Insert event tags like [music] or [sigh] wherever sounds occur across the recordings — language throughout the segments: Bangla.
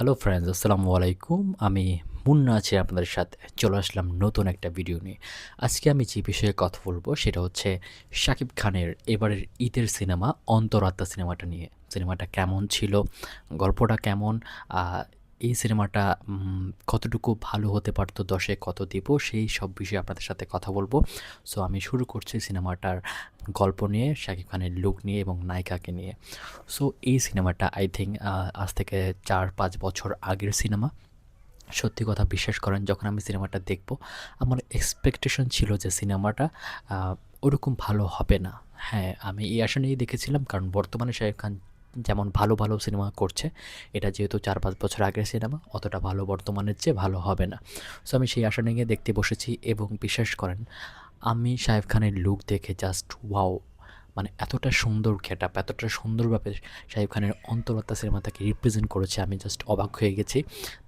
হ্যালো ফ্রেন্ডস আসসালামু আলাইকুম আমি মুন্না আছি আপনাদের সাথে। চলে আসলাম নতুন একটা ভিডিও নিয়ে। আজকে আমি যে বিষয়ে কথা বলব সেটা হচ্ছে শাকিব খানের এবারের ঈদের সিনেমা, অন্তরাত্মা সিনেমাটা নিয়ে। সিনেমাটা কেমন ছিল? গল্পটা কেমন? এই সিনেমাটা কতটুকু ভালো হতে পারতো দশে, কত দিব, সেই সব বিষয়ে আপনাদের সাথে কথা বলব। সো আমি শুরু করছি সিনেমাটার গল্প নিয়ে, শাকিব খানের লুক নিয়ে এবং নায়িকাকে নিয়ে। সো এই সিনেমাটা আই থিঙ্ক আজ থেকে চার, পাঁচ বছর আগের সিনেমা। সত্যি কথা বিশ্বাস করেন, যখন আমি সিনেমাটা দেখব, আমার এক্সপেকটেশন ছিল যে সিনেমাটা ওরকম ভালো হবে না। হ্যাঁ আমি এই আশা নিয়েই দেখেছিলাম, কারণ বর্তমানে শাহরুখ খান যেমন ভালো ভালো সিনেমা করছে, এটা যেহেতু চার পাঁচ বছর আগের সিনেমা, অতটা ভালো বর্তমানের চেয়ে ভালো হবে না। সো আমি সেই আশা নিয়ে দেখতে বসেছি এবং বিশ্বাস করেন, আমি শাহেব খানের লুক দেখে জাস্ট ওয়াও মানে এতটা সুন্দর গেট আপ এতটা সুন্দরভাবে শাহিব খানের অন্তরত্বা সিনেমা তাকে রিপ্রেজেন্ট করেছে, আমি জাস্ট অবাক হয়ে গেছি।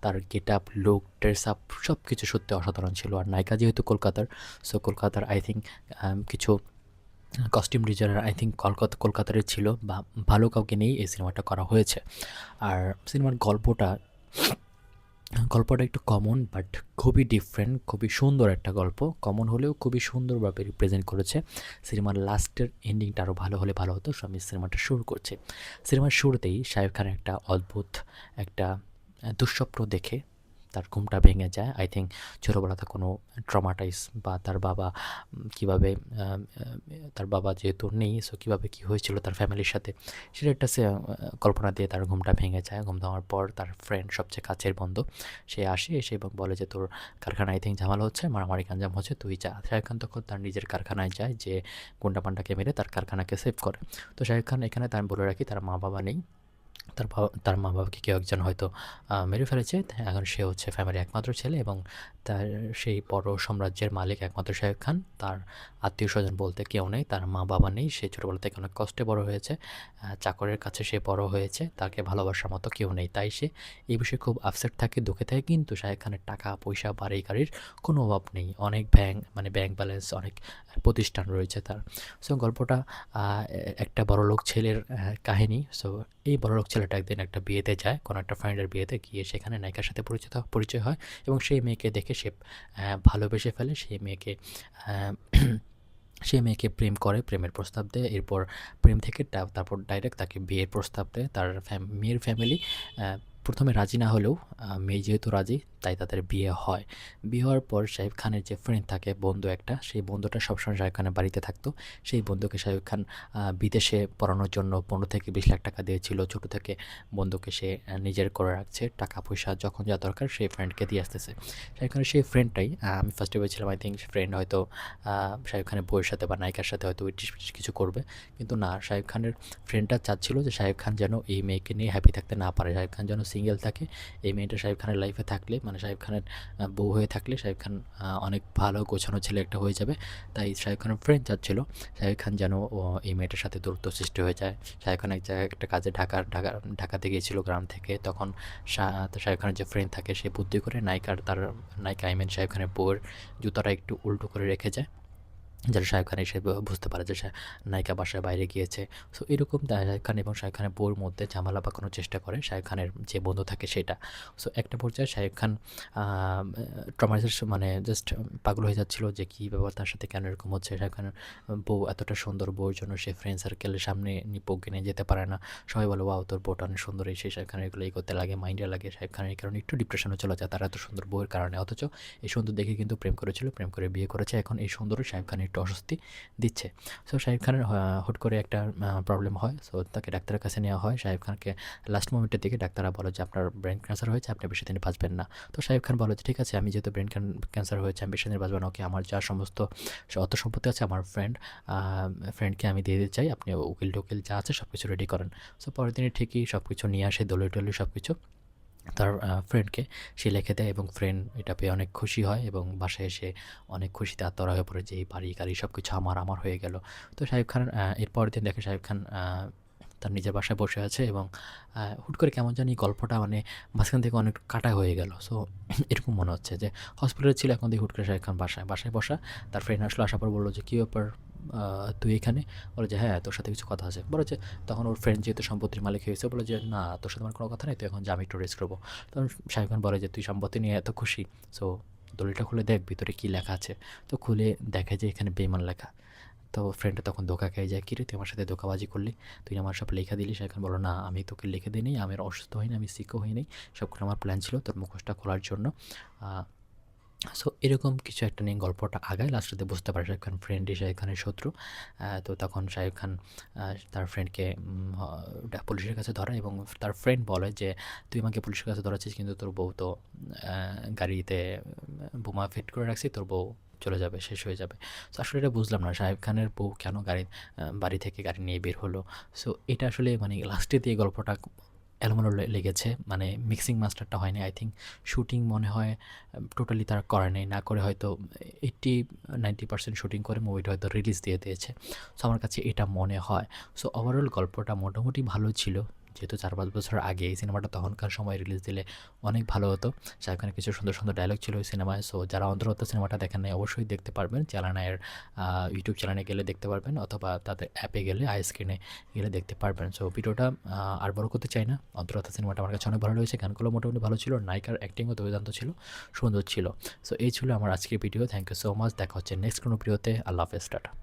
তার get up look dress up সব কিছু সত্যি অসাধারণ ছিল। আর নায়িকা যেহেতু কলকাতার সো কলকাতার আই থিঙ্ক কিছু costume designer I think Kolkata কলকাতারই ছিল বা ভালো কাউকে নিয়েই এই সিনেমাটা করা হয়েছে। আর সিনেমার গল্পটা গল্পটা একটু কমন বাট খুবই ডিফারেন্ট খুবই সুন্দর একটা গল্প। কমন হলেও খুবই সুন্দরভাবে রিপ্রেজেন্ট করেছে। সিনেমার লাস্টের এন্ডিংটা আরও ভালো হলে ভালো হতো সো আমি সিনেমাটা শুরু করছি। সিনেমার শুরুতেই শাহরুখ খানের একটা অদ্ভুত একটা দুঃস্বপ্ন দেখে তার ঘুমটা ভেঙে যায়। আই থিঙ্ক ছোটোবেলাতে কোনো ট্রমাটাইজ বা তার বাবা কীভাবে তার বাবা যেহেতু নেই সো কীভাবে কী হয়েছিল তার ফ্যামিলির সাথে, সেটা একটা সে কল্পনা দিয়ে তার ঘুমটা ভেঙে যায়। ঘুম ভাঙার পর তার ফ্রেন্ড সবচেয়ে কাছের বন্ধু, সে আসে, এসে এবং বলে যে, তোর কারখানায় আই থিঙ্ক ঝামেলা হচ্ছে, মারামারি গাঞ্জাম হচ্ছে, তুই যা। শাহরুখ খান তখন তার নিজের কারখানায় যায়, যে গুন্ডা পান্ডাকে মেরে তার কারখানাকে সেভ করে। তো শাহরুখ খান এখানে তার বলে রাখি, তার মা বাবা নেই তার বাবা, তার মা বাবাকে কেউ একজন হয়তো মেরে ফেলেছে। এখন সে হচ্ছে ফ্যামিলির একমাত্র ছেলে এবং তার সেই বড় সাম্রাজ্যের মালিক একমাত্র শাহেব খান। তার আত্মীয় স্বজন বলতে কেউ নেই, তার মা বাবা নেই। সে ছোটোবেলা থেকে অনেক কষ্টে বড় হয়েছে। চাকরের কাছে সে বড় হয়েছে, তাকে ভালোবাসার মতো কেউ নেই। তাই সে এই বিষয়ে খুব আপসেট থাকে, দুঃখে থাকে। কিন্তু শাহেব খানের টাকা, পয়সা, বাড়ি, গাড়ির কোনো অভাব নেই। অনেক ব্যাংক মানে ব্যাংক ব্যালেন্স অনেক প্রতিষ্ঠান রয়েছে তার। সো গল্পটা একটা বড়লোক ছেলের কাহিনী। সো এই বড়লোক ছেলেটা একদিন একটা বিয়েতে যায়, কোনো একটা ফ্রেন্ডের বিয়েতে গিয়ে সেখানে নায়িকার সাথে পরিচিত, পরিচয় হয় এবং সেই মেয়েকে দেখে সে ভালোবেসে ফেলে। সেই মেয়েকে [clears throat] সে মেয়েকে প্রেম করে, প্রেমের প্রস্তাব দেয়। এরপর প্রেম থেকে তারপর ডাইরেক্ট তাকে বিয়ের প্রস্তাব দেয়। তার মেয়ের ফ্যামিলি প্রথমে রাজি না হলেও মেয়ে যেহেতু রাজি, তাই তাদের বিয়ে হয়। বিয়ে হওয়ার পর শাহিব খানের যে ফ্রেন্ড থাকে, বন্ধু একটা, সেই বন্ধুটা সবসময় শাহিব খানের বাড়িতে থাকতো। সেই বন্ধুকে শাহিব খান বিদেশে পড়ানোর জন্য পনেরো থেকে বিশ লাখ টাকা দিয়েছিল। ছোটো থেকে বন্ধুকে সে নিজের করে রাখছে, টাকা পয়সা যখন যা দরকার সেই ফ্রেন্ডকে দিয়ে আসতেছে। শাহিব খানের সেই ফ্রেন্ডটাই আমি ফার্স্টে ভেবেছিলাম আই থিঙ্ক ফ্রেন্ড হয়তো শাহিব খানের বউয়ের সাথে বা নায়িকার সাথে হয়তো উইটিস কিছু করবে। কিন্তু না শাহিব খানের ফ্রেন্ডটা চাচ্ছিল যে শাহিব খান যেন এই মেয়েকে নিয়ে হ্যাপি থাকতে না পারে। শাহিব খান যেন সিঙ্গেল থাকে। এই মেয়েটা শাহিব খানের লাইফে থাকলে মানে শাহিব খানের বউ হয়ে থাকলে শাহিব খান অনেক ভালো গোছানো ছেলে একটা হয়ে যাবে। তাই শাহিব খানের ফ্রেন্ড চাচ্ছিল শাহিব খান যেন এই মেয়েটার সাথে দূরত্ব সৃষ্টি হয়ে যায়। শাহিব খান এক জায়গায় একটা কাজে ঢাকার ঢাকা, ঢাকাতে গিয়েছিল গ্রাম থেকে। তখন শাহিব খানের যে ফ্রেন্ড থাকে, সে বুদ্ধি করে নায়িকার, তার, নায়িকা আই মিন শাহিব খানের বউয়ের জুতাটা একটু উল্টো করে রেখে যায়। যেন শাহিব খান এসে বুঝতে পারে যে নায়িকা বাসায় বাইরে গিয়েছে। সো এরকম শাহিব খান এবং শাহিব খানের বউর মধ্যে ঝামেলা পাকানোর চেষ্টা করে শাহিব খানের যে বন্ধু থাকে সেটা। সো একটা পর্যায়ে শাহিব খান ট্রমাইজের মানে জাস্ট পাগল হয়ে যাচ্ছিল যে কী ব্যাপার, তার সাথে কেন এরকম হচ্ছে? শাহিব খানের বউ এতটা সুন্দর বউর জন্য সে ফ্রেন্ড সার্কেলের সামনে নিপোকে নিয়ে যেতে পারে না। সবাই বলে ওয়াও তোর বউটা অনেক সুন্দর। এই সেই শাহিব খানের এগুলো এই করতে লাগে মাইন্ডে লাগে। শাহিব খানের কারণে একটু ডিপ্রেশনে চলে যায় তার এত সুন্দর বউয়ের কারণে। অথচ এই সুন্দর দেখে কিন্তু প্রেম করেছিল, প্রেম করে বিয়ে করেছে। এখন এই সুন্দর শাহিব খান একটু অস্বস্তি দিচ্ছে। সো শাহিব খানের হুট করে একটা প্রবলেম হয়। সো তাকে ডাক্তারের কাছে নেওয়া হয়। শাহিব খানকে লাস্ট মোমেন্টের দিকে ডাক্তাররা বলে যে, আপনার ব্রেন ক্যান্সার হয়েছে, আপনি বেশি দিন বাঁচবেন না। তো শাহিব খান বলে যে, ঠিক আছে, আমি যেহেতু ব্রেন ক্যান্সার হয়েছে, আমি বেশি দিন বাঁচবো না। ওকে আমার যা সমস্ত অর্থ সম্পত্তি আছে, আমার ফ্রেন্ড ফ্রেন্ডকে আমি দিয়ে দিতে চাই। আপনি উকিল টুকিল যা আছে সব কিছু রেডি করেন। সো পরের দিনে ঠিকই সব কিছু নিয়ে আসে দলীয় টলি সব কিছু তার ফ্রেন্ডকে সে লেখে দেয় এবং ফ্রেন্ড এটা পেয়ে অনেক খুশি হয় এবং বাসায় এসে অনেক খুশিতে আত্মরা হয়ে পড়ে যে এই বাড়ি গাড়ি সব কিছু আমার আমার হয়ে গেল। তো শাহিব খান আহ, এর পরের দিন দেখে শাহিব খান তার নিজের বাসায় বসে আছে এবং হুট করে কেমন জানি গল্পটা মানে মাঝখান থেকে অনেক কাটা হয়ে গেল। সো [clears throat] এরকম মনে হচ্ছে যে হসপিটালে ছিল এখন দিয়ে হুট করে শাহিব খান বাসায় বাসায় বসা তার ফ্রেন্ড আসলো আসার পর বলল যে কী ব্যাপার? তুই এখানে? বলে যে হ্যাঁ তোর সাথে কিছু কথা আছে। বলে যে, তখন ওর ফ্রেন্ড যেহেতু সম্পত্তির মালিক হয়েছে, বলে যে, না, তোর সাথে আমার কোনো কথা নেই, তুই এখন যা, আমি একটু রেস্ট করব। তখন শাহিব খান বলে যে, তুই সম্পত্তি নিয়ে এত খুশি? সো, দলিলটা খুলে দেখ ভিতরে কী লেখা আছে? তো খুলে দেখে যে এখানে বেমান লেখা। তো ফ্রেন্ডটা তখন ধোকা খেয়ে যায় কিরে তুই আমার সাথে ধোকাবাজি করলি? তুই আমার সব লেখা দিলি? সেখানে বলো, না, আমি তোকে লিখে দিই আমি অসুস্থ হইনি আমি সিকও হইনি সবগুলো আমার প্ল্যান ছিল তোর মুখোশটা খোলার জন্য। সো এরকম কিছু একটা নিয়ে গল্পটা আগায়। লাস্টে বুঝতে পারে শাহিব খান ফ্রেন্ডই শাহিব খানের শত্রু। তো তখন শাহিব খান তার ফ্রেন্ডকে পুলিশের কাছে ধরে এবং তার ফ্রেন্ড বলে যে, তুই আমাকে পুলিশের কাছে ধরাচ্ছিস কিন্তু তোর বউ তো গাড়িতে বোমা ফিট করে রাখছি, তোর বউ চলে যাবে, শেষ হয়ে যাবে। সো আসলে এটা বুঝলাম না শাহিব খানের বউ কেন গাড়ি বাড়ি থেকে গাড়ি নিয়ে বের হলো? সো এটা আসলে মানে লাস্টে দিয়ে গল্পটা এলোমেলো লেগেছে। মানে মিক্সিং মাস্টারটা হয়নি আই থিঙ্ক শুটিং মনে হয় টোটালি তারা করে নেই। না করে হয়তো এইটটি নাইনটি পার্সেন্ট শ্যুটিং করে মুভিটা হয়তো রিলিজ দিয়ে দিয়েছে। সো আমার কাছে এটা মনে হয়। সো ওভারঅল গল্পটা মোটামুটি ভালো ছিল। যেহেতু চার পাঁচ বছর আগে এই সিনেমাটা তখনকার সময় রিলিজ দিলে অনেক ভালো হতো। খানের কিছু সুন্দর সুন্দর ডায়লগ ছিল ওই সিনেমায়। সো যারা অন্তর্গত সিনেমাটা দেখেন নাই, অবশ্যই দেখতে পারবেন। চ্যানেলের ইউটিউব চ্যানেলে গেলে দেখতে পারবেন অথবা তাদের অ্যাপে গেলে আই স্ক্রিনে গেলে দেখতে পারবেন। সো ভিডিওটা আর বড় করতে চাই না। অন্তর্গত সিনেমাটা আমার কাছে অনেক ভালো লেগেছে। গানগুলো মোটামুটি ভালো ছিল। নায়িকার অ্যাক্টিংও দুর্দান্ত ছিল। সুন্দর ছিল। সো এই ছিল আমার আজকের video thank you so much দেখা হচ্ছে নেক্সট কোনো ভিডিওতে আল্লাহ হাফেজ, টাটা।